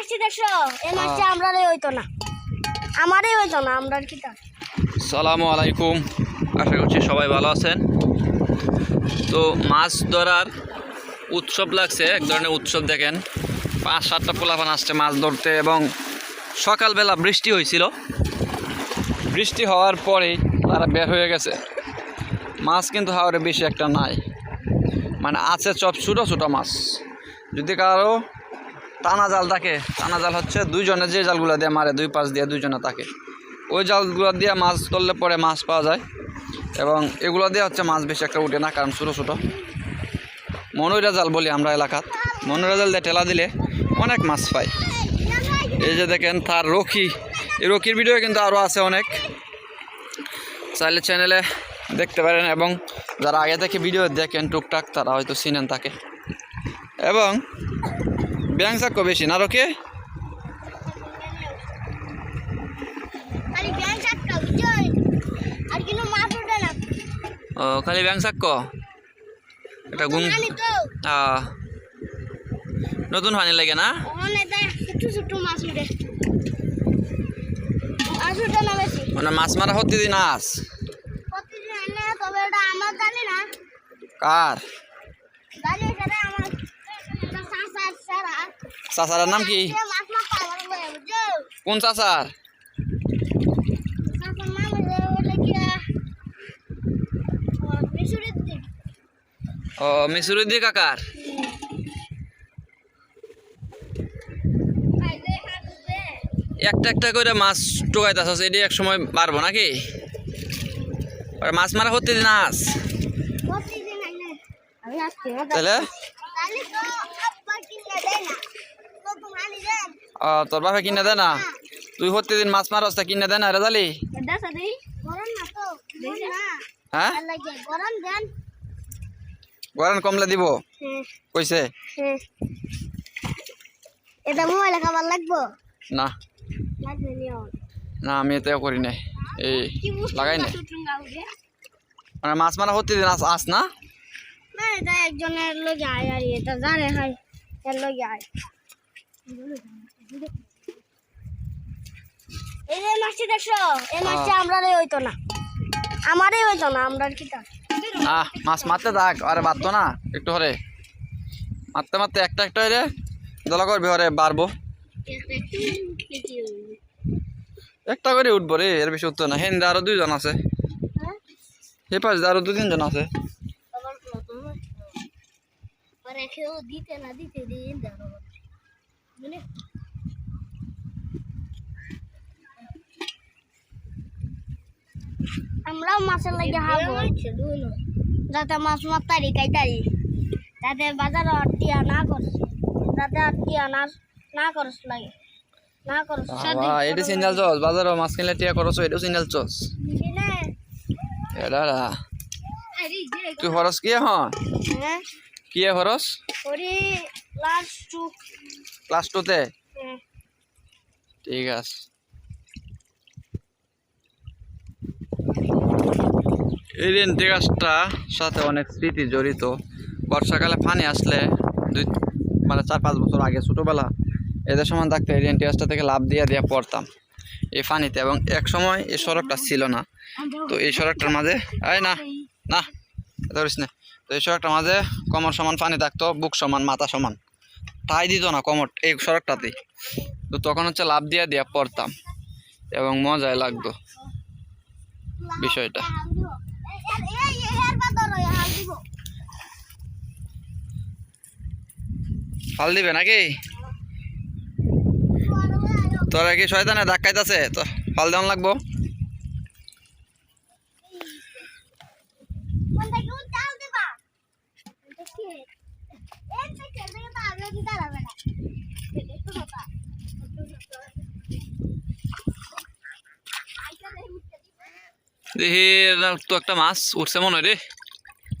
মাছটি দেখছ? এই মাছটা আমরা হইতো না। আমারই হইতো না আমরা কি তা সালামু আলাইকুম। আশা করছি সবাই ভালো আছেন। তো মাছ ধরার উৎসব লাগছে এক ধরনের উৎসব দেখেন। পাঁচ সাতটা পোলাপান আসছে মাছ ধরতে এবং সকালবেলা বৃষ্টি হয়েছিল। বৃষ্টি হওয়ার পরেই তারা বের হয়ে গেছে। মাছ কিন্তু হাওড়ে বেশি একটা নাই। মানে আছে সব ছোটো ছোটো মাছ। যদি কারও টানা জাল থাকে। টানা জাল হচ্ছে দুইজনে যে জালগুলো দিয়ে মারে, দুই পাশ দিয়ে দুইজনে থাকে ওই জালগুলো দিয়ে মাছ ধরলে পরে মাছ পাওয়া যায়। এবং এগুলো দিয়ে হচ্ছে মাছ বেশি একটা উঠে না, কারণ ছোটো ছোটো। মনোরা জাল বলি আমরা এলাকাত মনোরা জাল দিয়ে টেলা দিলে অনেক মাছ পাই এই যে দেখেন তার রকি এই রকির ভিডিও কিন্তু আরও আছে অনেক। চাইলে চ্যানেলে দেখতে পারেন এবং যারা আগে থেকে ভিডিও দেখেন টুকটাক, তারা হয়তো চিনেন তাকে। এবং ব্যাংক চাক্য বেশি না রকি ও খালি ব্যাংক চাক্য এটা নতুন পানি লাগে না মাছ মানে মারা আস প্রতিদিন না কার জানি সেটা আমার এটা সাসা সারা চাচার নাম কি? কোন চাচার? ও মিসুরুদ্দি কাকার? একটা একটা করে মাছ টোকাইতেছ এটি এক সময় পারব নাকি? মাছ মারা হতে দিন আস প্রতিদিন এনে আমি আজকে তাহলে? তাহলে তো আব্বা কিনে দেয় না নতুন আনি দেন ও, তোর বাপে কিনে দে না? তুই হতে দিন মাছ মারস তা কিনে দে না রেজালি না না। হ্যাঁ? গরম কমলে দিব? হ্যাঁ। কইছে? হ্যাঁ। এটা মোবাইলে খাবার লাগবো? না। না আমি এতেও করি নাই। এই লাগাই উঠে মানে মাছ মারা হতে দিন আস আস না? না একজনের লগে আয় আর এটা জানে হয় এর লগে আয়। এই যে মাছটি দেখছ? এই মাছটি আমরা হইতো না। আমারই হইতো না আমরা কি তা আহ মাছ মারতে থাক আরে বাড়তো না একটু হরে। মারতে মারতে একটা একটা হরে দলা করবে হরে বাড়বো। একটা করে উঠবো রে এর বেশি উঠতো না। হেন্দে আরও দুইজন আছে। হে পাশ দিয়ে আরও দু তিনজন আছে রেখেও দিতে না দিতে দিন মানে আমরাও মাছের লাগে হাবো যাতে মাছ মারতারি কাইতারি। যাতে বাজারে আটিয়া না করস যাতে না না করস লাগে। না করস। বাবা এটি সিঙ্গেল চস বাজারও মাছ কিনলে টিয়া করছ এটাও সিঙ্গেল চস এটা তুই খরচ হন হ্যাঁ? খরচ ওরি লাস্ট টু ক্লাস টুতে ঠিক আছে। এই রেন্টি গাছটা সাথে অনেক স্মৃতি জড়িত। বর্ষাকালে পানি আসলে দুই মানে চার পাঁচ বছর আগে ছোটোবেলা এদের সময় থাকতে এই রেন্টি গাছটা থেকে লাভ দিয়ে দিয়ে পড়তাম এই পানিতে এবং এক সময় এই সড়কটা ছিল না। তো এই সড়কটার মাঝে এই না না ধরিস না। তো এই সড়কটার মাঝে কমর সমান, পানি থাকতো, বুক সমান, মাথা সমান। তাই দিত না কমর, এই সড়কটাতেই তো তখন হচ্ছে লাভ দিয়ে দিয়ে পড়তাম এবং মজাই লাগতো বিষয়টা। ফাল দিবে নাকি? তোরা কি শয়তানে ধাক্কাইতেছে তো ফাল দেওয়ান লাগবো? দেখি তো একটা মাছ উঠছে মনে হয় রে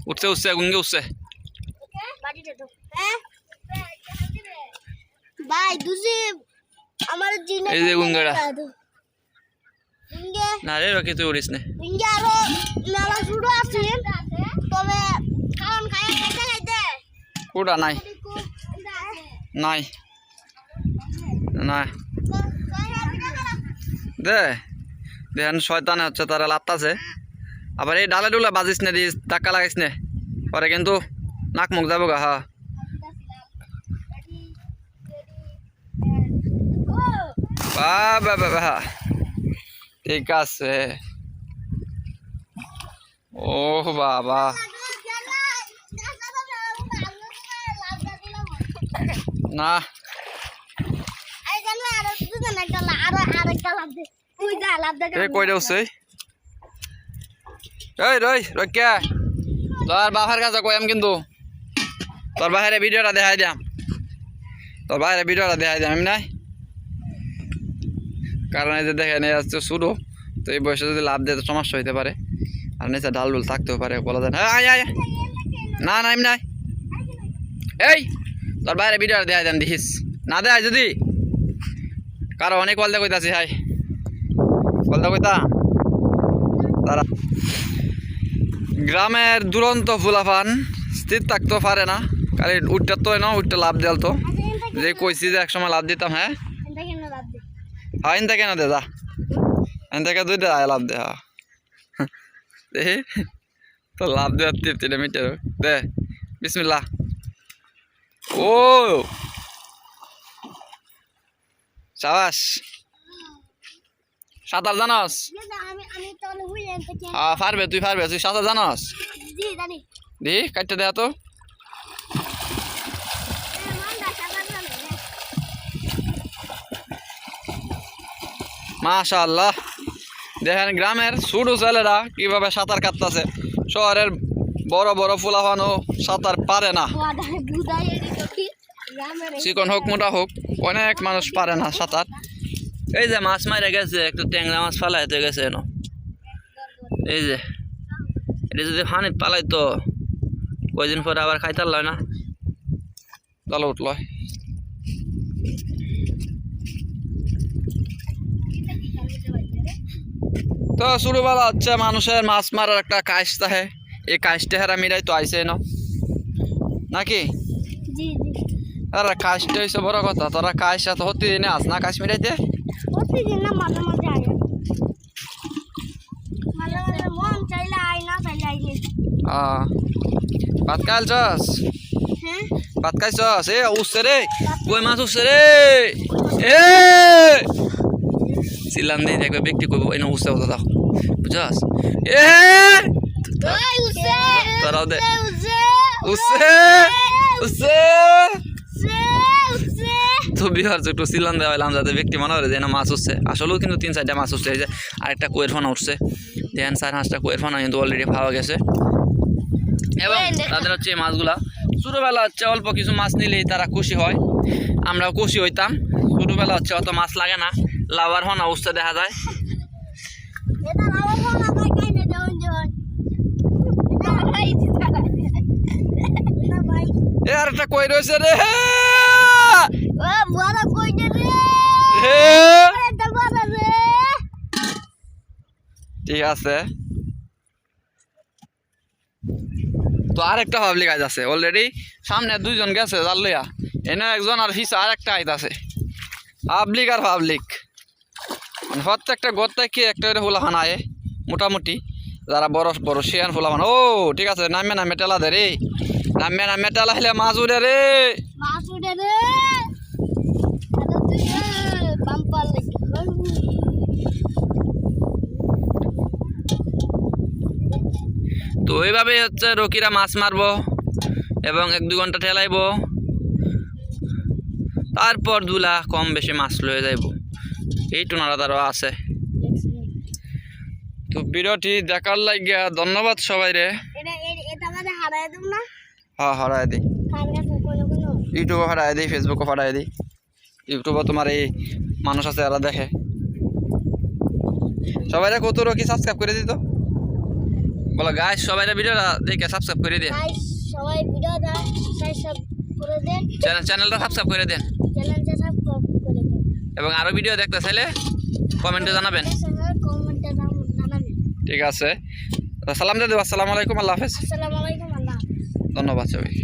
উঠছে উঠছে গুঙ্গে উঠছে ভাই দুজি আমার জিনে এই যে গুঙ্গাটা। গুঙ্গে না রে রকি তুই উড়িস না গুঙ্গে আরও মেলা শুরু আছে তবে খাওয়ান খাই খাইতে খাইতে ওটা নাই নাই না দে দেখেন শয়তানে হচ্ছে, তারা লাত্তাছে। আবার এই ডালে ডুলে বাজিস নে দিস ধাক্কা লাগাইস নে। পরে কিন্তু নাক মুখ যাব গা হ্যাঁ ঠিক আছে। ও বাবা। না। এ কই দেউছে এই রই রক্ষা তোর বাবার কাছে কইম কিন্তু। তোর বাহিরে ভিডিওটা দেখাই দিয়াম। তোর বাইরে ভিডিওটা দেখাই দিয়াম আমি নাই কারণ এই যে দেখে নিয়ে আসছে শুরু। তো এই বয়সে যদি লাভ দেয় তো সমস্যা হইতে পারে। আর নিচে ডাল ডুল থাকতেও পারে বলা যায় না। না না এমনি নাই এই তোর বাইরে ভিডিওটা দেখাই দেন দেখিস। না দেয় যদি? কারও অনেক বলতে কইতাছি হাই। বলতে কইতা? তারা গ্রামের দুরন্ত ফুলাফান, স্থির থাকতে পারে না। কারণ উঠটা তো না উঠটা লাভ দেল তো। যে কইছি যে একসময় লাভ দিতাম হ্যাঁ? হ্যাঁ ইন থেকে না দে, যা। এন থেকে দুইটা লাভ দে হ্যাঁ। দেখি তো লাভ দেওয়ার তৃপ্তিটা মিটে দে বিসমিল্লা ও! সাবাস। সাঁতার জানস? হ্যাঁ পারবে তুই পারবে তুই সাঁতার জানস? দি কাটতে দেয়া তো মাশাআল্লাহ। দেখেন গ্রামের ছোটো ছেলেরা কীভাবে সাঁতার কাটতেছে। শহরের বড় বড় ফুলাফানো সাঁতার পারে না। চিকন হোক মোটা হোক অনেক মানুষ পারে না সাঁতার। এই যে মাছ মারে গেছে একটু ট্যাংরা মাছ ফালাইতে গেছে এনো। এই যে এটা যদি হানিত পালাই তো কয়দিন পরে আবার খাইতে লয় না? দল উঠল। তো শুরু শুরুবেলা হচ্ছে মানুষের মাছ মারার একটা কাজ থাকে। এই কাজটা হেরা মিরাই তো আইসে না নাকি? আরে কাজটা হয়েছে বড় কথা তোরা কাজ সাথে হতে এনে আস না কাজ মিরাইতে? প্রতিদিন না মাঝে মাঝে আয় মাঝে মাঝে মন চাইলে আয় না চাইলে আই নে। আহ, ভাত খাইল চস হ্যাঁ ভাত খাইছস এ উঠছে রে কই মাছ উঠছে রে এ সিলাম দিয়ে দেখবে ব্যক্তি কইব এনে উঠছে কথা দাও বুঝছস এ ওই উসে তোরাও দে উসে উঠছে উঠছে উসে উসে তো বিহার একটু সিলাম দেওয়া হলাম যাতে ব্যক্তি মনে করে যে না মাছ উঠছে। আসলেও কিন্তু তিন চারটা মাছ উঠছে এই যে আরেকটা কোয়ের ফানা উঠছে। দেন চার পাঁচটা কোয়ের ফানা কিন্তু অলরেডি পাওয়া গেছে। এবং তাদের হচ্ছে এই মাছগুলা ছোটোবেলা হচ্ছে অল্প কিছু মাছ নিলেই তারা খুশি হয়। আমরাও খুশি হইতাম। ছোটোবেলা হচ্ছে অত মাছ লাগে না লাভার ফানা উঠছে দেখা যায়। আর একটা কই রয়েছে রে। বড় কই রে? ঠিক আছে। তো আরেকটা পাবলিক আইজ আছে অলরেডি সামনে দুইজন গেছে জাল লইয়া। এনে একজন আর হিসা আরেকটা আইত আছে পাবলিক আর পাবলিক মানে প্রত্যেকটা গত্তায় কি একটা করে ফুলাফান আয়ে মোটামুটি। যারা বড় বড় শিয়ান ফুলাফান ও ঠিক আছে নামে নামে টেলা দে রে। নামে নামে টেলা হলে মাছ উড়ে রে। মাছ উঠে রে এটা তুই বাম্পার লাগি তো ওইভাবেই হচ্ছে রকিরা মাছ মারবো এবং এক দু ঘণ্টা ঠেলাইবো। তারপর দুলা কম বেশি মাছ লয়ে যাইব। এই টুনারা তারও আছে। তো ভিডিওটি দেখার লাগিয়া ধন্যবাদ সবাই রে হ্যাঁ হরাই দিই। ইউটিউবে হরাই দিই ফেসবুকে হরাই দিই। ইউটিউবে তোমার এই মানুষ আছে এরা দেখে সবাই কত রকি সাবস্ক্রাইব করে দিত? বলো গাছ সবাই ভিডিওটা দেখে সাবস্ক্রাইব করে দিয়ে সবাই দেন। চ্যানেলটা সাবস্ক্রাইব করে দেন। চ্যানেলটা সব করে দেন। এবং আরও ভিডিও দেখতে চাইলে কমেন্টে জানাবেন। কমেন্টে জানাবেন ঠিক আছে। সালাম দাদু আসসালামু আলাইকুম আল্লাহ হাফেজ। আসসালামু আলাইকুম আল্লাহ ধন্যবাদ সবাই